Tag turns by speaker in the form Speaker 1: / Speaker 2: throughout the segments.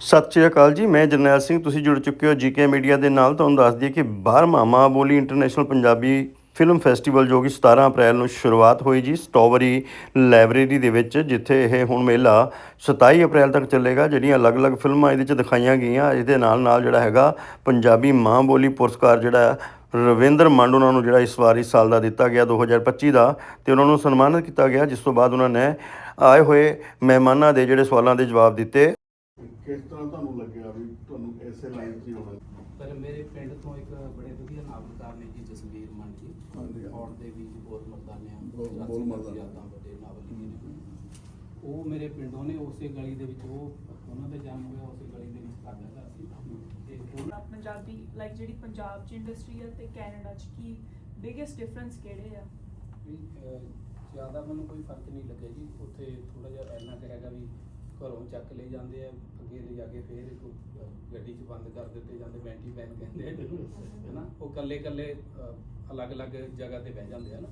Speaker 1: ਸਤਿ ਸ਼੍ਰੀ ਅਕਾਲ ਜੀ, ਮੈਂ ਜਰਨੈਲ ਸਿੰਘ, ਤੁਸੀਂ ਜੁੜ ਚੁੱਕੇ ਹੋ ਜੀਕੇ ਮੀਡੀਆ ਦੇ ਨਾਲ। ਤੁਹਾਨੂੰ ਦੱਸ ਦਈਏ ਕਿ 12ਵਾਂ ਮਾਂ ਬੋਲੀ ਇੰਟਰਨੈਸ਼ਨਲ ਪੰਜਾਬੀ ਫਿਲਮ ਫੈਸਟੀਵਲ ਜੋ ਕਿ 17 ਅਪ੍ਰੈਲ ਨੂੰ ਸ਼ੁਰੂਆਤ ਹੋਈ ਜੀ, ਸਟ੍ਰਾਬੇਰੀ ਲਾਇਬ੍ਰੇਰੀ ਦੇ ਵਿੱਚ, ਜਿੱਥੇ ਇਹ ਹੁਣ ਮੇਲਾ 27 ਅਪ੍ਰੈਲ ਤੱਕ ਚੱਲੇਗਾ, ਜਿਹੜੀਆਂ ਅਲੱਗ-ਅਲੱਗ ਫਿਲਮਾਂ ਇਹਦੇ 'ਚ ਦਿਖਾਈਆਂ ਗਈਆਂ। ਇਹਦੇ ਨਾਲ ਨਾਲ ਜਿਹੜਾ ਹੈਗਾ ਪੰਜਾਬੀ ਮਾਂ ਬੋਲੀ ਪੁਰਸਕਾਰ ਜਿਹੜਾ ਰਵਿੰਦਰ ਮੰਡ ਉਹਨਾਂ ਨੂੰ ਜਿਹੜਾ ਇਸ ਵਾਰ ਇਸ ਸਾਲ ਦਾ ਦਿੱਤਾ ਗਿਆ 2025 ਦਾ, ਤੇ ਉਹਨਾਂ ਨੂੰ ਸਨਮਾਨਿਤ ਕੀਤਾ ਗਿਆ, ਜਿਸ ਤੋਂ ਬਾਅਦ ਉਹਨਾਂ ਨੇ ਆਏ ਹੋਏ ਮਹਿਮਾਨਾਂ ਦੇ ਜਿਹੜੇ ਸਵਾਲਾਂ ਦੇ ਜਵਾਬ ਦਿੱਤੇ।
Speaker 2: ਕਿਸ ਤਰ੍ਹਾਂ ਤੁਹਾਨੂੰ ਲੱਗਿਆ ਵੀ ਤੁਹਾਨੂੰ ਇਸੇ ਲਾਈਨ 'ਚ ਹੀ ਹੋਣਾ
Speaker 3: ਪਰ ਮੇਰੇ ਪਿੰਡ ਤੋਂ ਇੱਕ ਬੜੇ ਵਧੀਆ ਨਾਵਲਕਾਰ ਨੇ ਜੀ ਜਸਵੀਰ ਮਨ ਜੀ।
Speaker 2: ਹਾਂਜੀ।
Speaker 3: ਔਰ ਦੇ ਵੀ ਬਹੁਤ ਮਰਦਾਨੇ ਆ।
Speaker 2: ਬਹੁਤ- ਬਹੁਤ ਮਰਦਾਨੇ।
Speaker 3: ਯਾਦਾਂ ਵੱਡੇ ਨਾਵਲ ਲਿਖੇ ਨੇ ਉਹ ਮੇਰੇ ਪਿੰਡੋਂ ਨੇ ਉਸੇ ਗਲੀ ਦੇ ਵਿੱਚ ਉਹ ਉਹਨਾਂ ਦਾ ਜਨਮ ਹੋਇਆ ਉਸੇ ਗਲੀ ਦੇ ਵਿੱਚ ਸਾਡਾ ਘਰ ਸੀ। ਤੇ ਉਹ
Speaker 4: ਆਪਣਾ ਪੰਜਾਬੀ ਲਾਈਕ ਜਿਹੜੀ ਪੰਜਾਬ ਚ ਇੰਡਸਟਰੀ ਹੈ ਤੇ ਕੈਨੇਡਾ ਚ ਕੀ ਬਿਗੇਸਟ ਡਿਫਰੈਂਸ ਕਿਹੜੇ ਆ?
Speaker 3: ਵੀ, ਅਹ, ਜ਼ਿਆਦਾ ਮੈਨੂੰ ਕੋਈ ਫ਼ਰਕ ਨਹੀਂ ਲੱਗਿਆ ਜੀ। ਉੱਥੇ ਥੋੜਾ ਜਿਹਾ ਇੰਨਾ ਕੁ ਹੈਗਾ ਵੀ ਘਰੋਂ ਚੱਕ ਲੈ ਜਾਂਦੇ ਆ ਅੱਗੇ ਲੈ ਜਾ ਕੇ ਫੇਰ ਇੱਕ ਗੱਡੀ 'ਚ ਬੰਦ ਕਰ ਦਿੱਤੇ ਜਾਂਦੇ ਵੈਂਟੀ ਵੈਨ ਕਹਿੰਦੇ ਆ। ਇਹਨੂੰ, ਹੈਨਾ? ਉਹ ਕੱਲੇ ਕੱਲੇ ਅਲੱਗ-ਅਲੱਗ ਜਗ੍ਹਾ ਤੇ ਬਹਿ ਜਾਂਦੇ ਆ ਨਾ।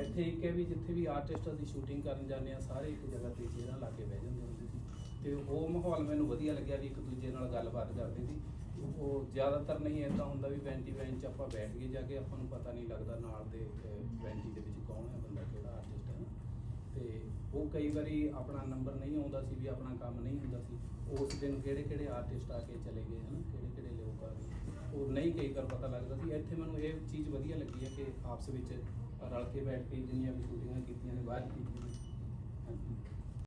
Speaker 3: ਇੱਥੇ ਇੱਕ ਹੈ ਵੀ ਜਿੱਥੇ ਵੀ ਆਰਟਿਸਟਾਂ ਦੀ ਸ਼ੂਟਿੰਗ ਕਰਨ ਜਾਂਦੇ ਆ ਸਾਰੇ ਇੱਕ ਜਗ੍ਹਾ ਤੇ ਚੇਅਰਾਂ ਲਾ ਕੇ ਬਹਿ ਜਾਂਦੇ ਹੁੰਦੇ ਸੀ। ਤੇ ਉਹ ਮਾਹੌਲ ਮੈਨੂੰ ਵਧੀਆ ਲੱਗਿਆ ਵੀ ਇੱਕ ਦੂਜੇ ਨਾਲ ਗੱਲਬਾਤ ਕਰਦੇ ਸੀ। ਉਹ ਜ਼ਿਆਦਾਤਰ ਨਹੀਂ ਇਦਾਂ ਹੁੰਦਾ ਵੀ ਵੈਂਟੀ ਵੈਨ 'ਚ ਆਪਾਂ ਬੈਠ ਗਏ ਜਾ ਕੇ ਆਪਾਂ ਨੂੰ ਪਤਾ ਨਹੀਂ ਲੱਗਦਾ ਨਾਲ ਦੇ ਬੈਂਟੀ ਦੇ ਵਿੱਚ ਕੌਣ ਹੈ ਬੰਦਾ ਕਿਹੜਾ ਆਰਟਿਸਟ ਹੈ ਨਾ ਤੇ ਉਹ ਕਈ ਵਾਰੀ ਆਪਣਾ ਨੰਬਰ ਨਹੀਂ ਆਉਂਦਾ ਸੀ ਵੀ ਆਪਣਾ ਕੰਮ ਨਹੀਂ ਹੁੰਦਾ ਸੀ। ਉਸ ਦਿਨ ਕਿਹੜੇ ਕਿਹੜੇ ਆਰਟਿਸਟ ਆ ਕੇ ਚਲੇ ਗਏ, ਹਨ? ਕਿਹੜੇ ਕਿਹੜੇ ਲੋਕ ਆ ਗਏ। ਉਹ ਨਹੀਂ ਕਈ ਵਾਰ ਪਤਾ ਲੱਗਦਾ ਸੀ। ਇੱਥੇ ਮੈਨੂੰ ਇਹ ਚੀਜ਼ ਵਧੀਆ ਲੱਗੀ ਹੈ ਕਿ ਆਪਸ ਵਿੱਚ ਰਲ ਕੇ ਬੈਠ ਕੇ ਜਿੰਨੀਆਂ ਵੀ ਸ਼ੂਟਿੰਗਾਂ ਕੀਤੀਆਂ ਨੇ ਬਾਹਰ ਕੀਤੀਆਂ ਨੇ। ਹਾਂਜੀ।